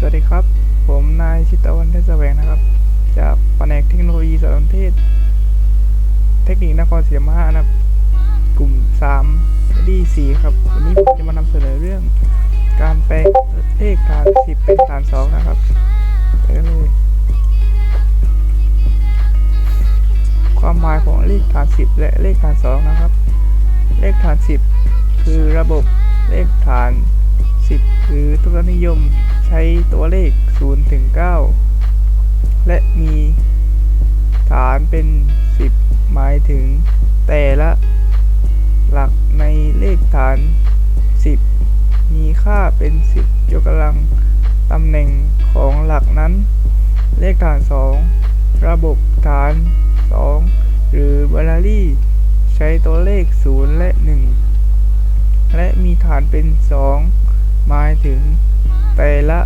สวัสดีครับ ผมนายชิตวันเทศแสวงนะครับ จากแผนกเทคโนโลยีสารสนเทศ เทคนิคนครศรีธรรมราชนะครับกลุ่ม3ดี4ครับ วันนี้ผมจะมานำเสนอเรื่อง การแปลงเลขฐาน 10 เป็นฐาน 2 นะครับไปกันเลยความหมายของเลขฐาน 10 และเลขฐาน 2 นะครับ เลขฐาน 10 คือระบบเลขฐาน 10 หรือทศนิยม ใช้ตัวเลข 0 ถึง 9 และมีฐานเป็น 10 หมายถึงแต่ละหลักในเลขฐาน 10 มีค่าเป็น 10ยกกำลังตำแหน่งของหลักนั้น เลขฐาน 2 ระบบฐาน 2 หรือ binary ใช้ตัวเลข 0 และ 1 และมีฐานเป็น 2 หมายถึง ละ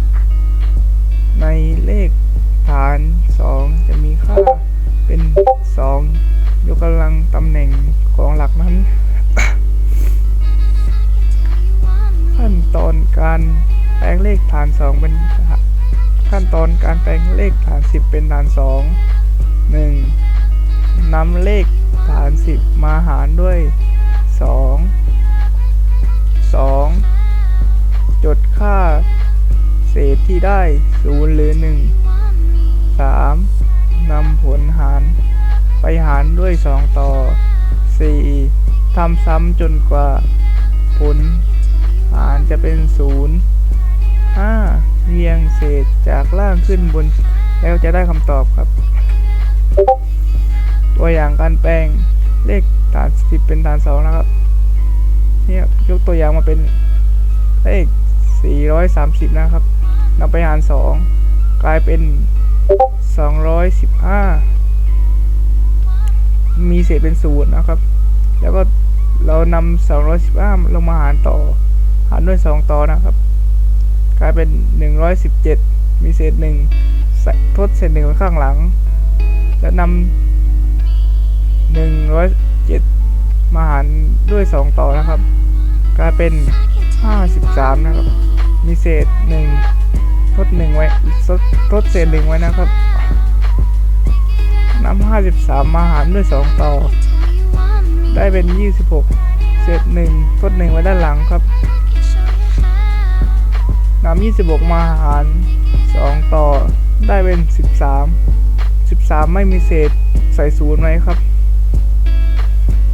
ในเลขฐาน 2 จะมีค่าเป็น 2 ยกกำลังตำแหน่งของหลักนั้น ขั้นตอนการแปลงเลขฐาน 2 เป็นขั้นตอนการแปลงเลขฐาน 10 เป็นฐาน 2 1. นำเลขฐาน 10 มาหารด้วย 2 2. จดค่า เศษที่ได้0หรือ1 3. นำผลหาร ไปหารด้วย2ต่อ 4. ทำซ้ำจนกว่า ผลหารจะเป็น0 5. เรียงเศษจากล่างขึ้นบน แล้วจะได้คำตอบครับ ตัวอย่างการแปลงเลขฐาน10เป็นฐาน2นะครับเนี่ยยกตัวอย่างมาเป็นเลข 430 นะครับนำไปหาร 2 กลายเป็น 215 มีเศษเป็นศูนย์นะครับ แล้วก็เรานำ215 ลงมาหารต่อ หารด้วย 2 ต่อนะครับ กลายเป็น 117 มีเศษ1ใส่ทดเศษ1ไว้ข้างหลัง แล้วนำ107 มาหารด้วย 2 ต่อนะครับ กลายเป็น 53 นะครับ มีเศษหนึ่งทดหนึ่งไว้ทดเศษหนึ่งไว้นะครับ น้ำห้าสิบสามมาหารด้วยสองต่อ ได้เป็นยี่สิบหกเศษหนึ่งทดหนึ่งไว้ด้านหลังครับ น้ำยี่สิบหกมาหารสองต่อ ได้เป็นสิบสามสิบสามไม่มีเศษใส่ศูนย์ไว้ครับ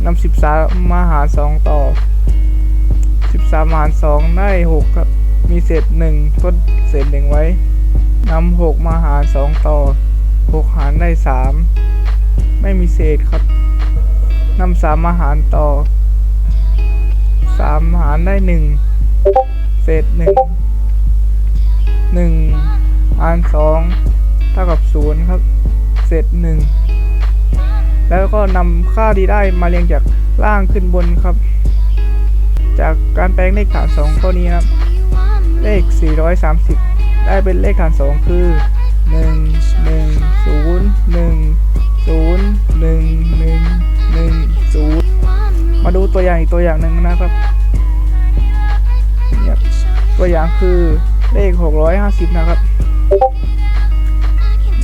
น้ำสิบสามมาหารสองต่อสิบสามหารสองได้หกครับ มีเศษ1ทดเศษ1ไว้นำ6มาหาร2ต่อ6หารได้3ไม่มีเศษครับนำ3มาหารต่อ3หารได้1เศษ1 1หาร2เท่ากับ0ครับ เศษ1แล้วก็นำค่าที่ได้มาเรียงจากล่างขึ้นบนครับ จากการแปลงเลขฐาน2ตัวนี้ครับ เลข 430 ได้เป็นเลขฐาน 2 คือ 1 1 0 1 0 1 1 1 0 มาดูตัวอย่างอีกตัวอย่างหนึ่งนะครับเนี่ยตัวอย่างคือเลข 650 นะครับ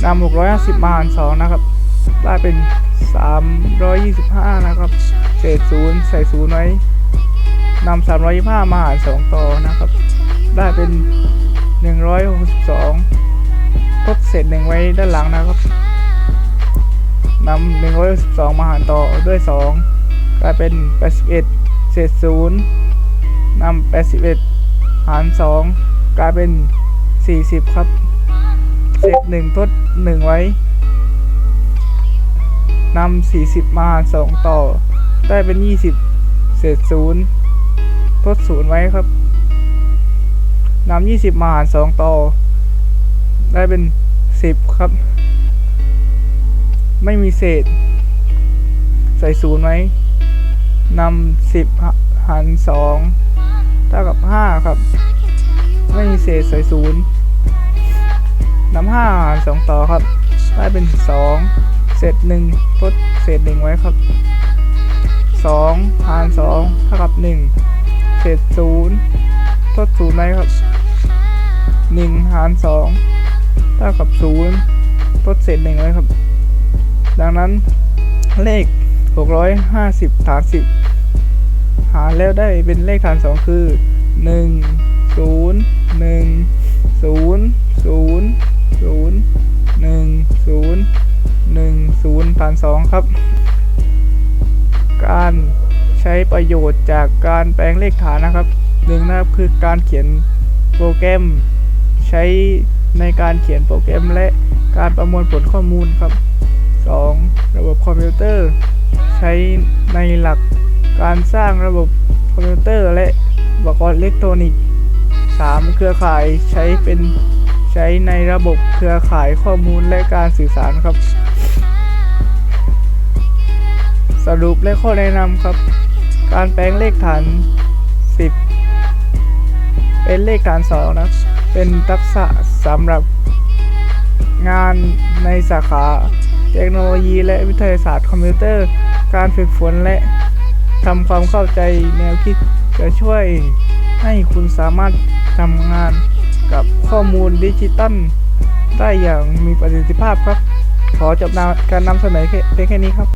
นำ650 มาหาร2นะครับ ได้เป็น 325 นะครับ เศษ0ใส่0ไว้นำ325 มาหาร 2 ต่อนะครับ เป็น 162ทดเศษ1ไว้ด้านหลังนะครับนำ162 มาหารต่อด้วย 2 กลายเป็น 81 เศษ0นำ81 หาร 2 กลายเป็น 40 ครับ เศษ1ทด 1 ไว้นำ40 มาหาร 2 ต่อ ได้เป็น 20 เศษ0ทด 0 ไว้ครับ นำ20มาหาร2ต่อ ได้เป็น10ครับ ไม่มีเศษ ใส่ศูนย์ไว้นำ10หาร2เท่ากับ5ครับ ไม่มีเศษใส่ศูนย์นำ5หาร2ต่อครับ ได้เป็น2เศษ1ทดเศษ1ไว้ครับ2หาร2เท่ากับ1เศษ0ทด0ไว้ครับ 1หาร2เท่ากับ0ทดเศษ1เลยครับ ดังนั้นเลข 650ฐาน10 หารแล้วได้เป็นเลขฐาน 2 คือ 1 0 1 0 0 0 1 0 1 0ฐาน 2 ครับ การใช้ประโยชน์จากการแปลงเลขฐานนะครับหนึ่งนะครับคือการเขียนโปรแกรม ช้ในการเขียนโปรแกรมและการประมวลผลข้อมูลครับ 2. ระบบคอมพิวเตอร์ ใช้ในหลักการสร้างระบบคอมพิวเตอร์และอุปกรณ์อิเล็กทรอนิกส์ 3. เครือข่ายใช้เป็นใช้ในระบบเครือข่ายข้อมูลและการสื่อสารครับ สรุปและข้อแนะนำครับ การแปลงเลขฐาน 10 เป็นเลขฐาน2นะ เป็นทักษะสำหรับงานในสาขาเทคโนโลยีและวิทยาศาสตร์คอมพิวเตอร์ การฝึกฝนและทำความเข้าใจแนวคิดจะช่วยให้คุณสามารถทำงานกับข้อมูลดิจิตัลได้อย่างมีประสิทธิภาพครับ ขอจบการนำเสน่เพียงแค่นี้ครับ